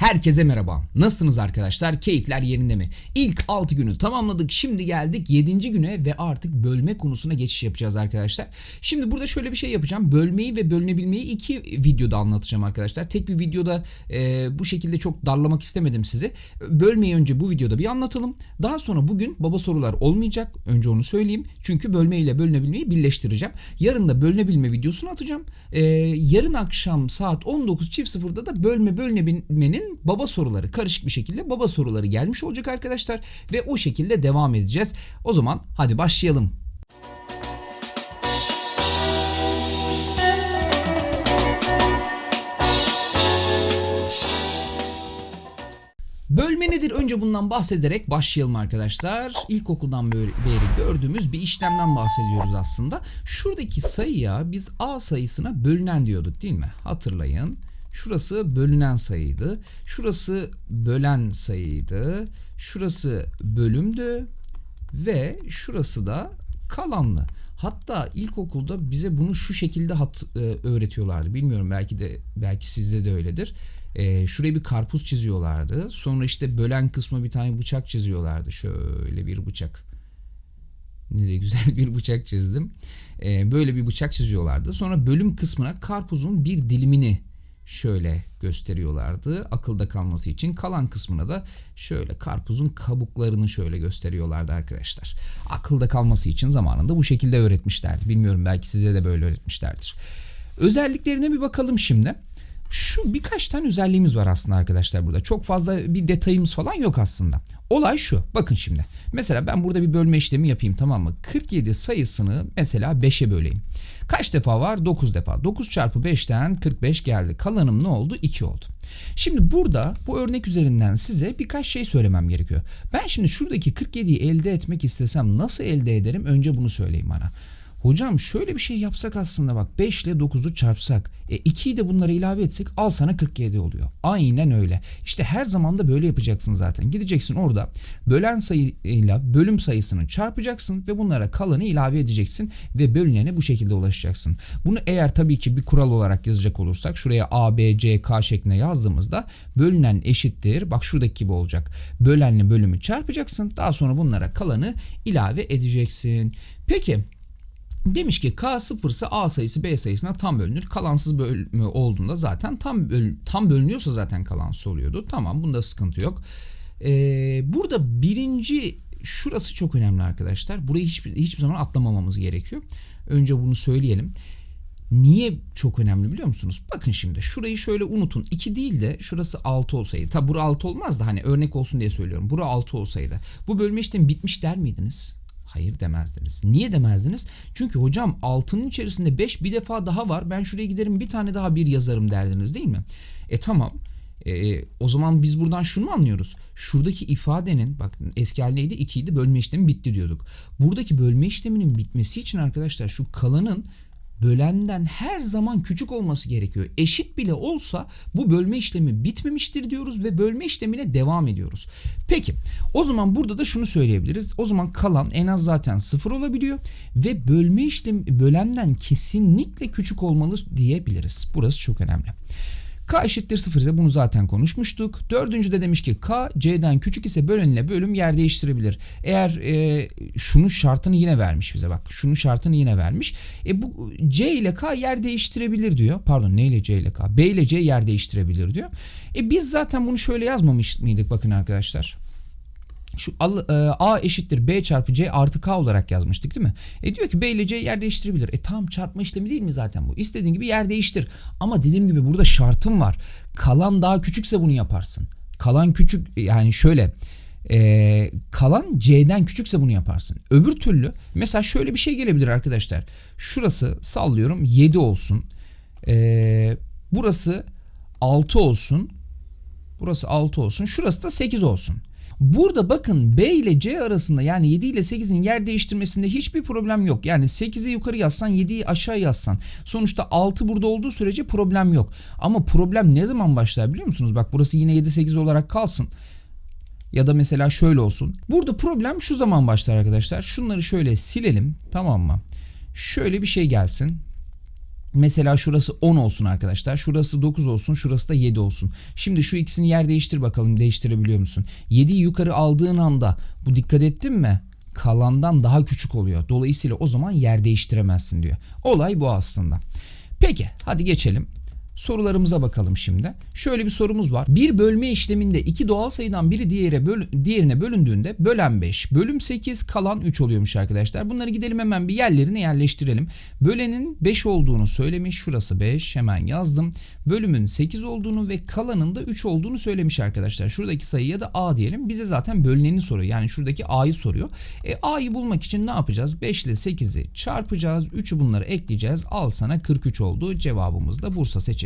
Herkese merhaba. Nasılsınız arkadaşlar? Keyifler yerinde mi? İlk 6 günü tamamladık. Şimdi geldik 7. güne ve artık bölme konusuna geçiş yapacağız arkadaşlar. Şimdi burada şöyle bir şey yapacağım. Bölmeyi ve bölünebilmeyi iki videoda anlatacağım arkadaşlar. Tek bir videoda e, bu şekilde çok darlamak istemedim sizi. Bölmeyi önce bu videoda bir anlatalım. Daha sonra bugün baba sorular olmayacak. Önce onu söyleyeyim. Çünkü bölme ile bölünebilmeyi birleştireceğim. Yarın da bölünebilme videosunu atacağım. E, yarın akşam saat 19.00'da da bölme bölünebilmenin baba soruları karışık bir şekilde baba soruları gelmiş olacak arkadaşlar ve o şekilde devam edeceğiz. O zaman hadi başlayalım. Bölme nedir? Önce bundan bahsederek başlayalım arkadaşlar. İlkokuldan beri gördüğümüz bir işlemden bahsediyoruz aslında. Şuradaki sayıya biz A sayısına bölünen diyorduk değil mi? Hatırlayın. Şurası bölünen sayıydı. Şurası bölen sayıydı. Şurası bölümdü. Ve şurası da kalanlı. Hatta ilkokulda bize bunu şu şekilde hat, e, öğretiyorlardı. Bilmiyorum belki de belki sizde de öyledir. E, şuraya bir karpuz çiziyorlardı. Sonra işte bölen kısma bir tane bıçak çiziyorlardı. Şöyle bir bıçak. Ne de güzel bir bıçak çizdim. E, böyle bir bıçak çiziyorlardı. Sonra bölüm kısmına karpuzun bir dilimini şöyle gösteriyorlardı akılda kalması için. Kalan kısmına da şöyle karpuzun kabuklarını şöyle gösteriyorlardı arkadaşlar. Akılda kalması için zamanında bu şekilde öğretmişlerdi. Bilmiyorum belki size de böyle öğretmişlerdir. Özelliklerine bir bakalım şimdi. Şu birkaç tane özelliğimiz var aslında arkadaşlar burada. Çok fazla bir detayımız falan yok aslında. Olay şu. Bakın şimdi. Mesela ben burada bir bölme işlemi yapayım tamam mı? 47 sayısını mesela 5'e böleyim. Kaç defa var? 9 defa. 9 çarpı 5'ten 45 geldi. Kalanım ne oldu? 2 oldu. Şimdi burada bu örnek üzerinden size birkaç şey söylemem gerekiyor. Ben şimdi şuradaki 47'yi elde etmek istesem nasıl elde ederim? Önce bunu söyleyin bana. Hocam şöyle bir şey yapsak aslında bak 5 ile 9'u çarpsak e 2'yi de bunlara ilave etsek al sana 47 oluyor. Aynen öyle. İşte her zaman da böyle yapacaksın zaten. Gideceksin orada bölen sayıyla bölüm sayısını çarpacaksın ve bunlara kalanı ilave edeceksin ve bölünene bu şekilde ulaşacaksın. Bunu eğer tabii ki bir kural olarak yazacak olursak şuraya A, B, C, K şeklinde yazdığımızda bölünen eşittir. Bak şuradaki gibi olacak. Bölenle bölümü çarpacaksın. Daha sonra bunlara kalanı ilave edeceksin. Peki Demiş ki K sıfırsa A sayısı B sayısına tam bölünür. Kalansız bölümü olduğunda zaten tam böl tam bölünüyorsa zaten kalansız oluyordu. Tamam bunda sıkıntı yok. Ee, burada birinci şurası çok önemli arkadaşlar. Burayı hiçbir, hiçbir zaman atlamamamız gerekiyor. Önce bunu söyleyelim. Niye çok önemli biliyor musunuz? Bakın şimdi şurayı şöyle unutun. 2 değil de şurası 6 olsaydı. Tabi bura 6 olmaz da hani örnek olsun diye söylüyorum. Bura 6 olsaydı. Bu bölme işlemi bitmiş der miydiniz? Hayır demezdiniz. Niye demezdiniz? Çünkü hocam altının içerisinde 5 bir defa daha var. Ben şuraya giderim bir tane daha bir yazarım derdiniz değil mi? E tamam. E, o zaman biz buradan şunu anlıyoruz? Şuradaki ifadenin bak eski hali neydi? 2 idi bölme işlemi bitti diyorduk. Buradaki bölme işleminin bitmesi için arkadaşlar şu kalanın bölenden her zaman küçük olması gerekiyor. Eşit bile olsa bu bölme işlemi bitmemiştir diyoruz ve bölme işlemine devam ediyoruz. Peki o zaman burada da şunu söyleyebiliriz. O zaman kalan en az zaten sıfır olabiliyor ve bölme işlemi bölenden kesinlikle küçük olmalı diyebiliriz. Burası çok önemli. K eşittir 0 ise bunu zaten konuşmuştuk. Dördüncü de demiş ki K C'den küçük ise bölünle bölüm yer değiştirebilir. Eğer e, şunun şartını yine vermiş bize bak. Şunun şartını yine vermiş. E bu C ile K yer değiştirebilir diyor. Pardon ne ile C ile K? B ile C yer değiştirebilir diyor. E biz zaten bunu şöyle yazmamış mıydık bakın arkadaşlar şu e, A eşittir B çarpı C artı K olarak yazmıştık değil mi? E diyor ki B ile C yer değiştirebilir. E tamam çarpma işlemi değil mi zaten bu? İstediğin gibi yer değiştir. Ama dediğim gibi burada şartım var. Kalan daha küçükse bunu yaparsın. Kalan küçük yani şöyle e, kalan C'den küçükse bunu yaparsın. Öbür türlü mesela şöyle bir şey gelebilir arkadaşlar. Şurası sallıyorum 7 olsun. E, burası 6 olsun. Burası 6 olsun. Şurası da 8 olsun. Burada bakın B ile C arasında yani 7 ile 8'in yer değiştirmesinde hiçbir problem yok. Yani 8'i yukarı yazsan 7'yi aşağı yazsan. Sonuçta 6 burada olduğu sürece problem yok. Ama problem ne zaman başlar biliyor musunuz? Bak burası yine 7-8 olarak kalsın. Ya da mesela şöyle olsun. Burada problem şu zaman başlar arkadaşlar. Şunları şöyle silelim tamam mı? Şöyle bir şey gelsin. Mesela şurası 10 olsun arkadaşlar. Şurası 9 olsun. Şurası da 7 olsun. Şimdi şu ikisini yer değiştir bakalım. Değiştirebiliyor musun? 7'yi yukarı aldığın anda bu dikkat ettin mi? Kalandan daha küçük oluyor. Dolayısıyla o zaman yer değiştiremezsin diyor. Olay bu aslında. Peki hadi geçelim. Sorularımıza bakalım şimdi. Şöyle bir sorumuz var. Bir bölme işleminde iki doğal sayıdan biri diğere böl diğerine bölündüğünde bölen 5, bölüm 8, kalan 3 oluyormuş arkadaşlar. Bunları gidelim hemen bir yerlerine yerleştirelim. Bölenin 5 olduğunu söylemiş. Şurası 5 hemen yazdım. Bölümün 8 olduğunu ve kalanın da 3 olduğunu söylemiş arkadaşlar. Şuradaki sayıya da A diyelim. Bize zaten bölüneni soruyor. Yani şuradaki A'yı soruyor. E, A'yı bulmak için ne yapacağız? 5 ile 8'i çarpacağız. 3'ü bunları ekleyeceğiz. Al sana 43 oldu. Cevabımız da Bursa seçeneği.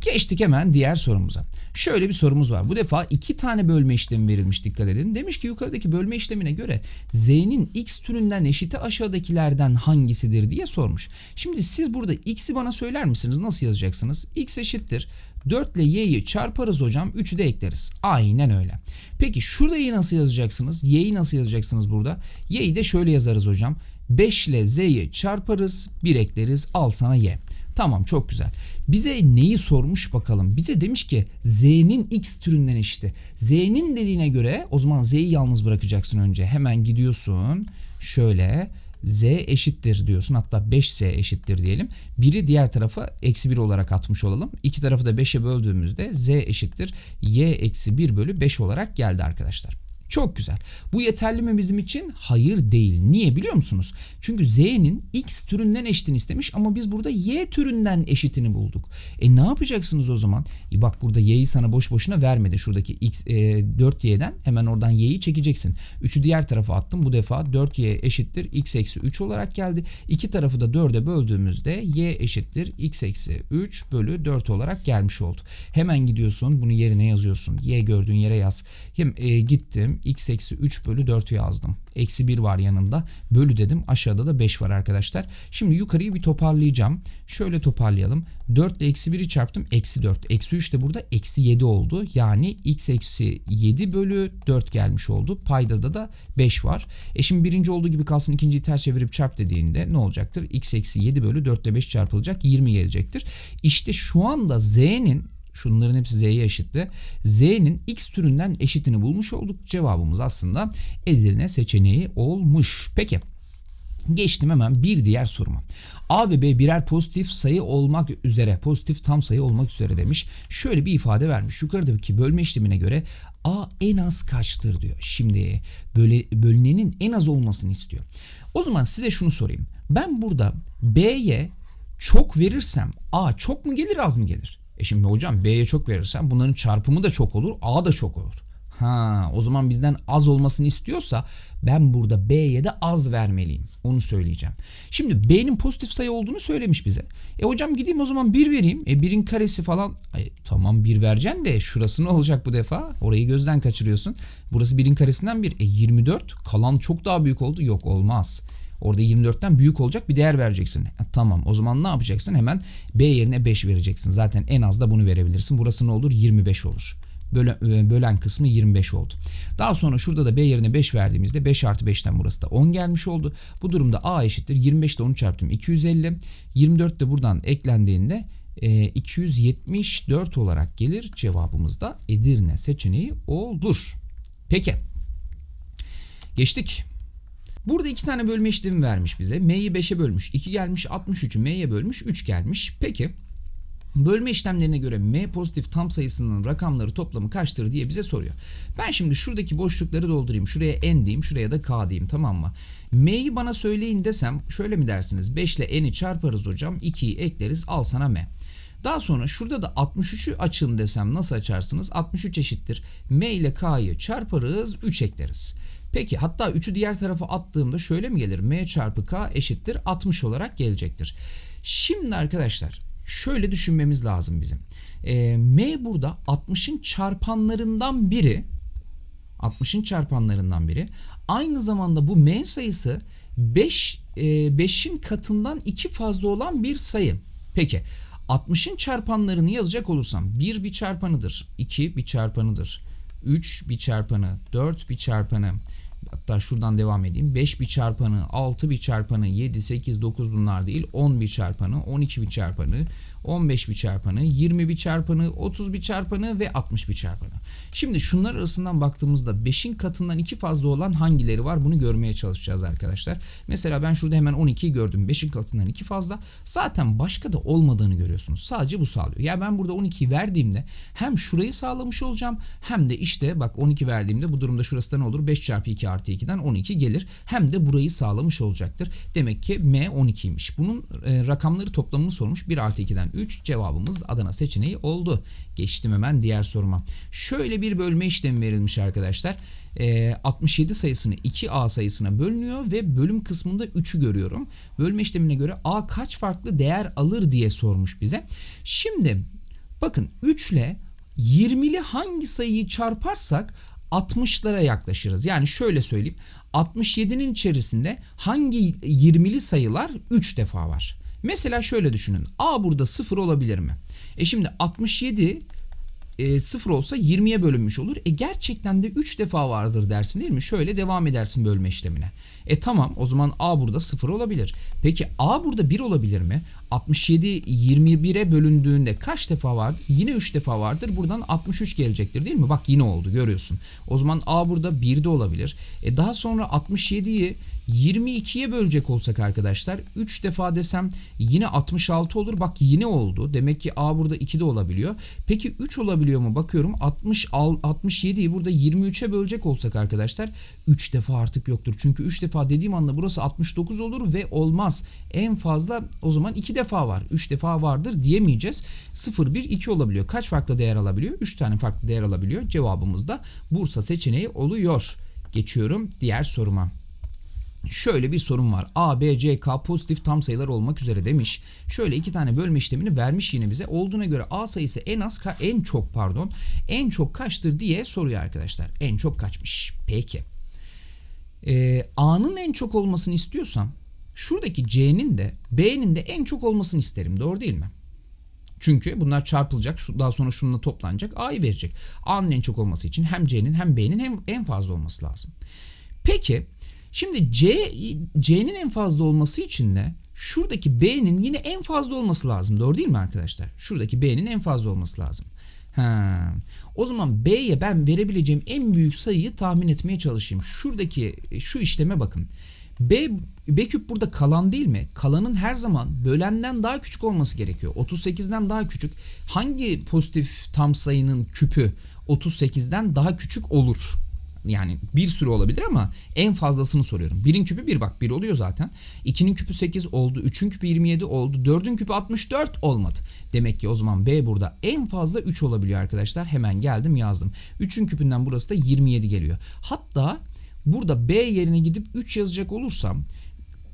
Geçtik hemen diğer sorumuza. Şöyle bir sorumuz var. Bu defa iki tane bölme işlemi verilmiş dikkat edin. Demiş ki yukarıdaki bölme işlemine göre z'nin x türünden eşiti aşağıdakilerden hangisidir diye sormuş. Şimdi siz burada x'i bana söyler misiniz? Nasıl yazacaksınız? x eşittir. 4 ile y'yi çarparız hocam. 3'ü de ekleriz. Aynen öyle. Peki şurada y'yi nasıl yazacaksınız? y'yi nasıl yazacaksınız burada? y'yi de şöyle yazarız hocam. 5 ile z'yi çarparız. 1 ekleriz. Al sana y. Tamam çok güzel. Bize neyi sormuş bakalım. Bize demiş ki z'nin x türünden eşiti. Z'nin dediğine göre o zaman z'yi yalnız bırakacaksın önce. Hemen gidiyorsun. Şöyle z eşittir diyorsun. Hatta 5z eşittir diyelim. Biri diğer tarafa eksi 1 olarak atmış olalım. İki tarafı da 5'e böldüğümüzde z eşittir y eksi 1 bölü 5 olarak geldi arkadaşlar. Çok güzel. Bu yeterli mi bizim için? Hayır değil. Niye biliyor musunuz? Çünkü z'nin x türünden eşitini istemiş ama biz burada y türünden eşitini bulduk. E ne yapacaksınız o zaman? E bak burada y'yi sana boş boşuna vermedi. Şuradaki x e, 4y'den hemen oradan y'yi çekeceksin. 3'ü diğer tarafa attım. Bu defa 4y eşittir x eksi 3 olarak geldi. İki tarafı da 4'e böldüğümüzde y eşittir x eksi 3 bölü 4 olarak gelmiş oldu. Hemen gidiyorsun bunu yerine yazıyorsun. y gördüğün yere yaz. Hem e, gittim x eksi 3 bölü 4'ü yazdım. Eksi 1 var yanında. Bölü dedim. Aşağıda da 5 var arkadaşlar. Şimdi yukarıyı bir toparlayacağım. Şöyle toparlayalım. 4 ile eksi 1'i çarptım. Eksi 4. Eksi 3 de burada eksi 7 oldu. Yani x eksi 7 bölü 4 gelmiş oldu. Paydada da 5 var. E şimdi birinci olduğu gibi kalsın. ikinciyi ters çevirip çarp dediğinde ne olacaktır? x eksi 7 bölü 4 ile 5 çarpılacak. 20 gelecektir. İşte şu anda z'nin Şunların hepsi z'ye eşitti. Z'nin x türünden eşitini bulmuş olduk. Cevabımız aslında Edirne seçeneği olmuş. Peki. Geçtim hemen bir diğer soruma. A ve B birer pozitif sayı olmak üzere, pozitif tam sayı olmak üzere demiş. Şöyle bir ifade vermiş. Yukarıdaki bölme işlemine göre A en az kaçtır diyor. Şimdi böyle bölünenin en az olmasını istiyor. O zaman size şunu sorayım. Ben burada B'ye çok verirsem A çok mu gelir az mı gelir? E şimdi hocam B'ye çok verirsen bunların çarpımı da çok olur, A da çok olur. Ha, o zaman bizden az olmasını istiyorsa ben burada B'ye de az vermeliyim. Onu söyleyeceğim. Şimdi B'nin pozitif sayı olduğunu söylemiş bize. E hocam gideyim o zaman 1 vereyim. E 1'in karesi falan. Ay, tamam 1 vereceksin de şurası ne olacak bu defa? Orayı gözden kaçırıyorsun. Burası 1'in karesinden 1. E 24 kalan çok daha büyük oldu. Yok olmaz. Orada 24'ten büyük olacak bir değer vereceksin. E, tamam o zaman ne yapacaksın? Hemen B yerine 5 vereceksin. Zaten en az da bunu verebilirsin. Burası ne olur? 25 olur. Bölen, bölen kısmı 25 oldu. Daha sonra şurada da B yerine 5 verdiğimizde 5 artı 5'ten burası da 10 gelmiş oldu. Bu durumda A eşittir. 25 ile 10 çarptım 250. 24 de buradan eklendiğinde e, 274 olarak gelir. Cevabımız da Edirne seçeneği olur. Peki. Geçtik. Burada iki tane bölme işlemi vermiş bize. M'yi 5'e bölmüş. 2 gelmiş 63'ü M'ye bölmüş. 3 gelmiş. Peki Bölme işlemlerine göre M pozitif tam sayısının rakamları toplamı kaçtır diye bize soruyor. Ben şimdi şuradaki boşlukları doldurayım. Şuraya N diyeyim, şuraya da K diyeyim tamam mı? M'yi bana söyleyin desem şöyle mi dersiniz? 5 ile N'i çarparız hocam. 2'yi ekleriz al sana M. Daha sonra şurada da 63'ü açın desem nasıl açarsınız? 63 eşittir. M ile K'yı çarparız 3 ekleriz. Peki hatta 3'ü diğer tarafa attığımda şöyle mi gelir? M çarpı K eşittir 60 olarak gelecektir. Şimdi arkadaşlar şöyle düşünmemiz lazım bizim. E, M burada 60'ın çarpanlarından biri 60'ın çarpanlarından biri. Aynı zamanda bu M sayısı 5 e, 5'in katından 2 fazla olan bir sayı. Peki 60'ın çarpanlarını yazacak olursam 1 bir çarpanıdır, 2 bir çarpanıdır, 3 bir çarpanı, 4 bir çarpanı, Hatta şuradan devam edeyim. 5 bir çarpanı, 6 bir çarpanı, 7, 8, 9 bunlar değil. 10 bir çarpanı, 12 bir çarpanı, 15 bir çarpanı, 20 bir çarpanı, 30 bir çarpanı ve 60 bir çarpanı. Şimdi şunlar arasından baktığımızda 5'in katından 2 fazla olan hangileri var bunu görmeye çalışacağız arkadaşlar. Mesela ben şurada hemen 12'yi gördüm. 5'in katından 2 fazla. Zaten başka da olmadığını görüyorsunuz. Sadece bu sağlıyor. Yani ben burada 12'yi verdiğimde hem şurayı sağlamış olacağım hem de işte bak 12 verdiğimde bu durumda şurası da ne olur? 5 çarpı 2 artı 2'den 12 gelir. Hem de burayı sağlamış olacaktır. Demek ki M 12'ymiş. Bunun e, rakamları toplamını sormuş. 1 artı 2'den 3 cevabımız Adana seçeneği oldu. Geçtim hemen diğer soruma. Şöyle bir bölme işlemi verilmiş arkadaşlar. E, 67 sayısını 2A sayısına bölünüyor ve bölüm kısmında 3'ü görüyorum. Bölme işlemine göre A kaç farklı değer alır diye sormuş bize. Şimdi bakın 3 ile 20'li hangi sayıyı çarparsak 60'lara yaklaşırız. Yani şöyle söyleyeyim. 67'nin içerisinde hangi 20'li sayılar 3 defa var? Mesela şöyle düşünün. A burada 0 olabilir mi? E şimdi 67 e, 0 olsa 20'ye bölünmüş olur. E gerçekten de 3 defa vardır dersin değil mi? Şöyle devam edersin bölme işlemine. E tamam o zaman A burada 0 olabilir. Peki A burada 1 olabilir mi? 67 21'e bölündüğünde kaç defa vardır? Yine 3 defa vardır. Buradan 63 gelecektir değil mi? Bak yine oldu görüyorsun. O zaman A burada 1 de olabilir. E daha sonra 67'yi 22'ye bölecek olsak arkadaşlar 3 defa desem yine 66 olur. Bak yine oldu. Demek ki A burada 2 de olabiliyor. Peki 3 olabiliyor mu? Bakıyorum 60 67'yi burada 23'e bölecek olsak arkadaşlar 3 defa artık yoktur. Çünkü 3 defa dediğim anda burası 69 olur ve olmaz. En fazla o zaman 2 defa var. 3 defa vardır diyemeyeceğiz. 0 1 2 olabiliyor. Kaç farklı değer alabiliyor? 3 tane farklı değer alabiliyor. Cevabımız da Bursa seçeneği oluyor. Geçiyorum diğer soruma. Şöyle bir sorun var. A, B, C, K pozitif tam sayılar olmak üzere demiş. Şöyle iki tane bölme işlemini vermiş yine bize. Olduğuna göre A sayısı en az en çok pardon en çok kaçtır diye soruyor arkadaşlar. En çok kaçmış. Peki. Ee, A'nın en çok olmasını istiyorsam şuradaki C'nin de B'nin de en çok olmasını isterim. Doğru değil mi? Çünkü bunlar çarpılacak. Daha sonra şununla toplanacak. A'yı verecek. A'nın en çok olması için hem C'nin hem B'nin hem en fazla olması lazım. Peki Şimdi C C'nin en fazla olması için de şuradaki B'nin yine en fazla olması lazım. Doğru değil mi arkadaşlar? Şuradaki B'nin en fazla olması lazım. Ha. O zaman B'ye ben verebileceğim en büyük sayıyı tahmin etmeye çalışayım. Şuradaki şu işleme bakın. B, B küp burada kalan değil mi? Kalanın her zaman bölenden daha küçük olması gerekiyor. 38'den daha küçük. Hangi pozitif tam sayının küpü 38'den daha küçük olur? Yani bir sürü olabilir ama en fazlasını soruyorum. Birin küpü 1 bak 1 oluyor zaten. 2'nin küpü 8 oldu. 3'ün küpü 27 oldu. 4'ün küpü 64 olmadı. Demek ki o zaman B burada en fazla 3 olabiliyor arkadaşlar. Hemen geldim yazdım. 3'ün küpünden burası da 27 geliyor. Hatta burada B yerine gidip 3 yazacak olursam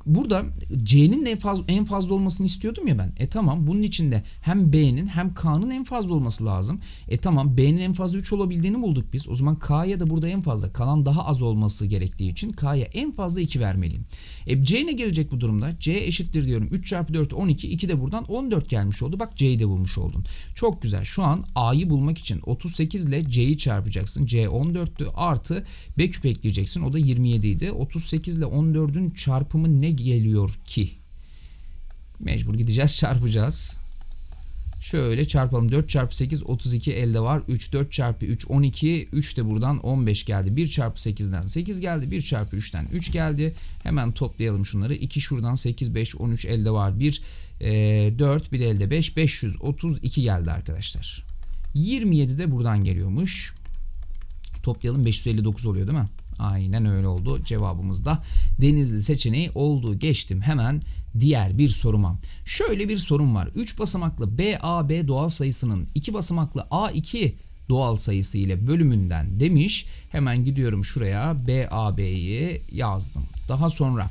burada C'nin en fazla en fazla olmasını istiyordum ya ben. E tamam bunun içinde hem B'nin hem K'nın en fazla olması lazım. E tamam B'nin en fazla 3 olabildiğini bulduk biz. O zaman K'ya da burada en fazla kalan daha az olması gerektiği için K'ya en fazla 2 vermeliyim. E C ne gelecek bu durumda? C eşittir diyorum. 3 çarpı 4 12. 2 de buradan 14 gelmiş oldu. Bak C'yi de bulmuş oldun. Çok güzel. Şu an A'yı bulmak için 38 ile C'yi çarpacaksın. C 14'tü artı B küp ekleyeceksin. O da 27 idi. 38 ile 14'ün çarpımı ne geliyor ki? Mecbur gideceğiz çarpacağız. Şöyle çarpalım. 4 çarpı 8 32 elde var. 3 4 çarpı 3 12. 3 de buradan 15 geldi. 1 çarpı 8'den 8 geldi. 1 çarpı 3'ten 3 geldi. Hemen toplayalım şunları. 2 şuradan 8 5 13 elde var. 1 e, 4 bir elde 5 532 geldi arkadaşlar. 27 de buradan geliyormuş. Toplayalım 559 oluyor değil mi? Aynen öyle oldu. Cevabımız da Denizli seçeneği oldu. Geçtim hemen diğer bir soruma. Şöyle bir sorum var. 3 basamaklı BAB doğal sayısının 2 basamaklı A2 doğal sayısı ile bölümünden demiş. Hemen gidiyorum şuraya BAB'yi yazdım. Daha sonra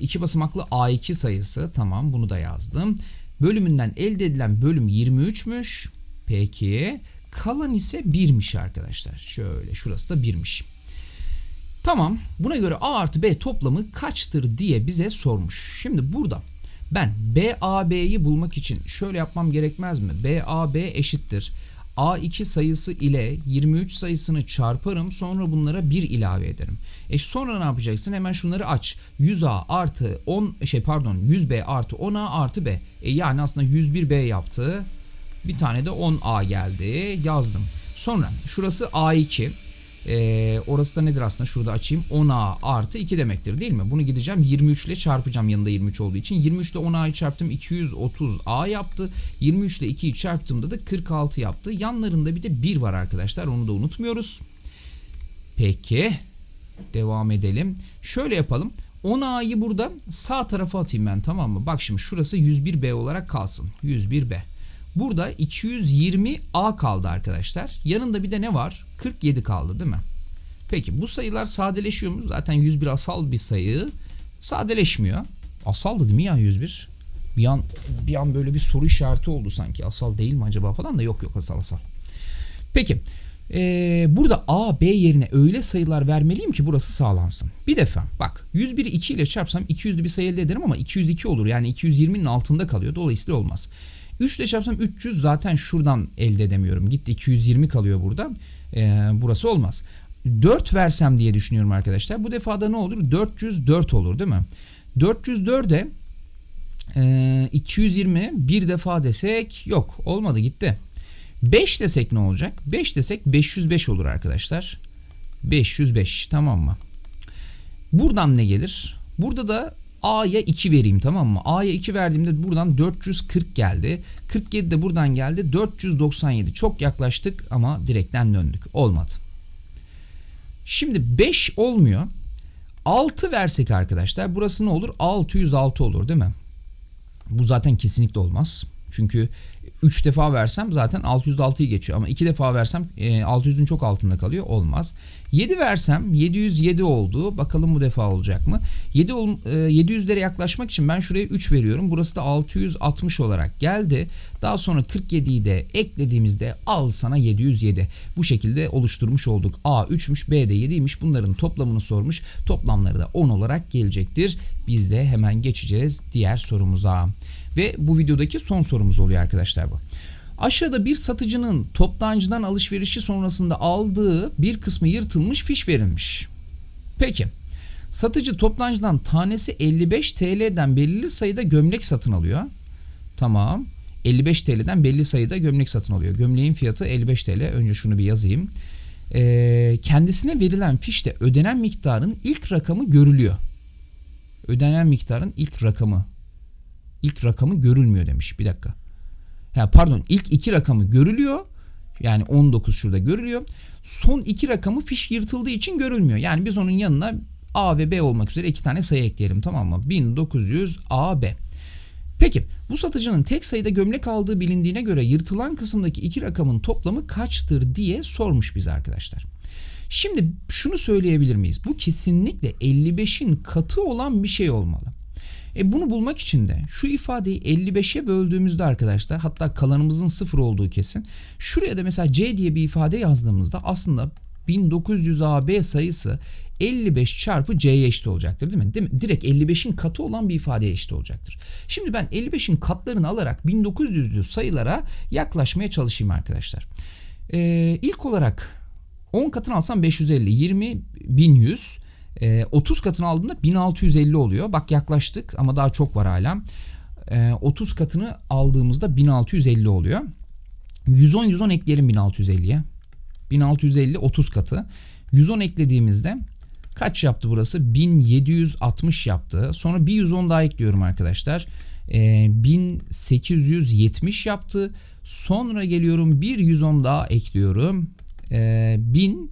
2 e, basamaklı A2 sayısı tamam bunu da yazdım. Bölümünden elde edilen bölüm 23'müş. Peki kalan ise 1'miş arkadaşlar. Şöyle şurası da 1'miş. Tamam buna göre A artı B toplamı kaçtır diye bize sormuş. Şimdi burada ben BAB'yi bulmak için şöyle yapmam gerekmez mi? BAB eşittir. A2 sayısı ile 23 sayısını çarparım sonra bunlara 1 ilave ederim. E sonra ne yapacaksın? Hemen şunları aç. 100A artı 10 şey pardon 100B artı 10A artı B. E yani aslında 101B yaptı. Bir tane de 10A geldi. Yazdım. Sonra şurası A2. Ee, orası da nedir aslında şurada açayım 10a artı 2 demektir değil mi? Bunu gideceğim 23 ile çarpacağım yanında 23 olduğu için 23 ile 10a'yı çarptım 230a yaptı 23 ile 2'yi çarptığımda da 46 yaptı yanlarında bir de 1 var arkadaşlar onu da unutmuyoruz. Peki devam edelim şöyle yapalım 10a'yı burada sağ tarafa atayım ben tamam mı? Bak şimdi şurası 101b olarak kalsın 101b. Burada 220A kaldı arkadaşlar. Yanında bir de ne var? 47 kaldı değil mi? Peki bu sayılar sadeleşiyor mu? Zaten 101 asal bir sayı. Sadeleşmiyor. Asaldı değil mi ya 101? Bir an bir an böyle bir soru işareti oldu sanki. Asal değil mi acaba falan da yok yok asal asal. Peki ee, burada A, B yerine öyle sayılar vermeliyim ki burası sağlansın. Bir defa bak 101'i 2 ile çarpsam 200'lü bir sayı elde ederim ama 202 olur. Yani 220'nin altında kalıyor. Dolayısıyla olmaz. 3 ile çarpsam 300 zaten şuradan elde edemiyorum. Gitti 220 kalıyor burada. Ee, burası olmaz. 4 versem diye düşünüyorum arkadaşlar. Bu defada ne olur? 404 olur değil mi? 404'e e, 220 bir defa desek yok olmadı gitti. 5 desek ne olacak? 5 desek 505 olur arkadaşlar. 505 tamam mı? Buradan ne gelir? Burada da A'ya 2 vereyim tamam mı? A'ya 2 verdiğimde buradan 440 geldi. 47 de buradan geldi. 497. Çok yaklaştık ama direkten döndük. Olmadı. Şimdi 5 olmuyor. 6 versek arkadaşlar burası ne olur? 606 olur değil mi? Bu zaten kesinlikle olmaz. Çünkü 3 defa versem zaten 606'yı geçiyor ama 2 defa versem 600'ün çok altında kalıyor. Olmaz. 7 versem 707 oldu. Bakalım bu defa olacak mı? 7 700'lere yaklaşmak için ben şuraya 3 veriyorum. Burası da 660 olarak geldi. Daha sonra 47'yi de eklediğimizde al sana 707. Bu şekilde oluşturmuş olduk. A 3'müş, B de 7'ymiş. Bunların toplamını sormuş. Toplamları da 10 olarak gelecektir. Biz de hemen geçeceğiz diğer sorumuza. Ve bu videodaki son sorumuz oluyor arkadaşlar bu. Aşağıda bir satıcının toptancıdan alışverişi sonrasında aldığı bir kısmı yırtılmış fiş verilmiş. Peki satıcı toptancıdan tanesi 55 TL'den belirli sayıda gömlek satın alıyor. Tamam. 55 TL'den belli sayıda gömlek satın alıyor. Gömleğin fiyatı 55 TL. Önce şunu bir yazayım. Ee, kendisine verilen fişte ödenen miktarın ilk rakamı görülüyor. Ödenen miktarın ilk rakamı ilk rakamı görülmüyor demiş. Bir dakika. Ha, pardon ilk iki rakamı görülüyor. Yani 19 şurada görülüyor. Son iki rakamı fiş yırtıldığı için görülmüyor. Yani biz onun yanına A ve B olmak üzere iki tane sayı ekleyelim tamam mı? 1900 A, B. Peki bu satıcının tek sayıda gömlek aldığı bilindiğine göre yırtılan kısımdaki iki rakamın toplamı kaçtır diye sormuş bize arkadaşlar. Şimdi şunu söyleyebilir miyiz? Bu kesinlikle 55'in katı olan bir şey olmalı. E bunu bulmak için de şu ifadeyi 55'e böldüğümüzde arkadaşlar hatta kalanımızın sıfır olduğu kesin. Şuraya da mesela C diye bir ifade yazdığımızda aslında 1900 AB sayısı 55 çarpı C'ye eşit olacaktır değil mi? değil mi? Direkt 55'in katı olan bir ifadeye eşit olacaktır. Şimdi ben 55'in katlarını alarak 1900'lü sayılara yaklaşmaya çalışayım arkadaşlar. Ee, ilk olarak 10 katını alsam 550, 20 1100, e, 30 katını aldığımda 1650 oluyor. Bak yaklaştık ama daha çok var hala. E, 30 katını aldığımızda 1650 oluyor. 110 110 ekleyelim 1650'ye. 1650 30 katı. 110 eklediğimizde kaç yaptı burası? 1760 yaptı. Sonra bir 110 daha ekliyorum arkadaşlar. E, 1870 yaptı. Sonra geliyorum bir 110 daha ekliyorum. E, 1000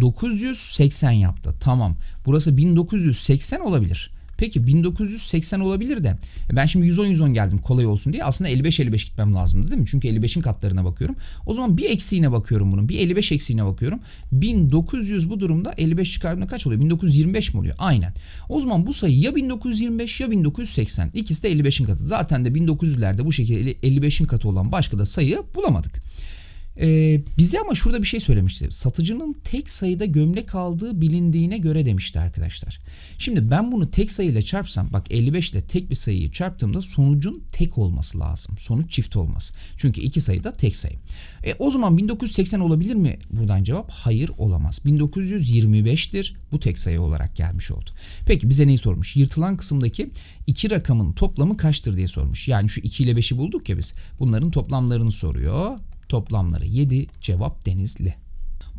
980 yaptı. Tamam. Burası 1980 olabilir. Peki 1980 olabilir de e ben şimdi 110 110 geldim kolay olsun diye aslında 55 55 gitmem lazımdı değil mi? Çünkü 55'in katlarına bakıyorum. O zaman bir eksiğine bakıyorum bunun. Bir 55 eksiğine bakıyorum. 1900 bu durumda 55 çıkardığımda kaç oluyor? 1925 mi oluyor? Aynen. O zaman bu sayı ya 1925 ya 1980. İkisi de 55'in katı. Zaten de 1900'lerde bu şekilde 55'in katı olan başka da sayı bulamadık. Ee, bize ama şurada bir şey söylemişti. Satıcının tek sayıda gömlek aldığı bilindiğine göre demişti arkadaşlar. Şimdi ben bunu tek sayıyla çarpsam bak 55 ile tek bir sayıyı çarptığımda sonucun tek olması lazım. Sonuç çift olmaz. Çünkü iki sayı da tek sayı. E, o zaman 1980 olabilir mi? Buradan cevap hayır olamaz. 1925'tir. Bu tek sayı olarak gelmiş oldu. Peki bize neyi sormuş? Yırtılan kısımdaki iki rakamın toplamı kaçtır diye sormuş. Yani şu 2 ile 5'i bulduk ya biz. Bunların toplamlarını soruyor. Toplamları 7 cevap Denizli.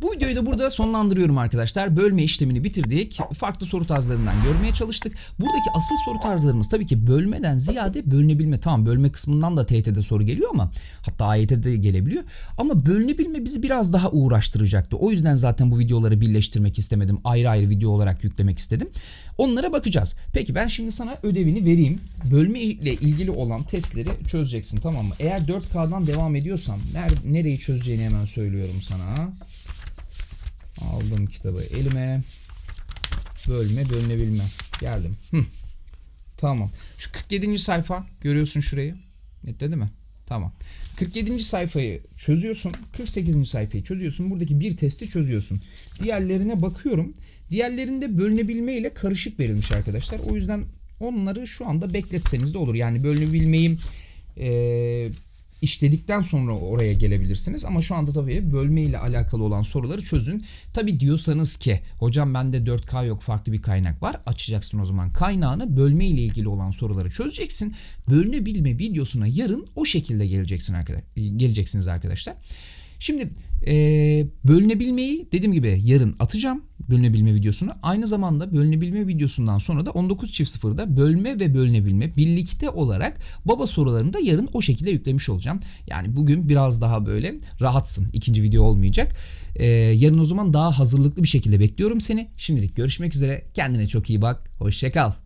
Bu videoyu da burada sonlandırıyorum arkadaşlar. Bölme işlemini bitirdik. Farklı soru tarzlarından görmeye çalıştık. Buradaki asıl soru tarzlarımız tabii ki bölmeden ziyade bölünebilme. Tamam bölme kısmından da TYT'de soru geliyor ama hatta AYT'de de gelebiliyor. Ama bölünebilme bizi biraz daha uğraştıracaktı. O yüzden zaten bu videoları birleştirmek istemedim. Ayrı ayrı video olarak yüklemek istedim. Onlara bakacağız. Peki ben şimdi sana ödevini vereyim. Bölme ile ilgili olan testleri çözeceksin tamam mı? Eğer 4K'dan devam ediyorsan ner- nereyi çözeceğini hemen söylüyorum sana. Aldım kitabı elime. Bölme bölünebilme. Geldim. Hı. Tamam. Şu 47. sayfa görüyorsun şurayı. Netledi mi? Tamam. 47. sayfayı çözüyorsun. 48. sayfayı çözüyorsun. Buradaki bir testi çözüyorsun. Diğerlerine bakıyorum. Diğerlerinde bölünebilme ile karışık verilmiş arkadaşlar. O yüzden onları şu anda bekletseniz de olur. Yani bölünebilmeyi eee işledikten sonra oraya gelebilirsiniz. Ama şu anda tabii bölme ile alakalı olan soruları çözün. Tabii diyorsanız ki hocam bende 4K yok farklı bir kaynak var. Açacaksın o zaman kaynağını bölme ile ilgili olan soruları çözeceksin. Bölünebilme videosuna yarın o şekilde geleceksin arkadaş, geleceksiniz arkadaşlar. Şimdi eee, bölünebilmeyi dediğim gibi yarın atacağım bölünebilme videosunu. Aynı zamanda bölünebilme videosundan sonra da 19 çift sıfırda bölme ve bölünebilme birlikte olarak baba sorularını da yarın o şekilde yüklemiş olacağım. Yani bugün biraz daha böyle rahatsın. İkinci video olmayacak. Eee, yarın o zaman daha hazırlıklı bir şekilde bekliyorum seni. Şimdilik görüşmek üzere. Kendine çok iyi bak. Hoşçakal.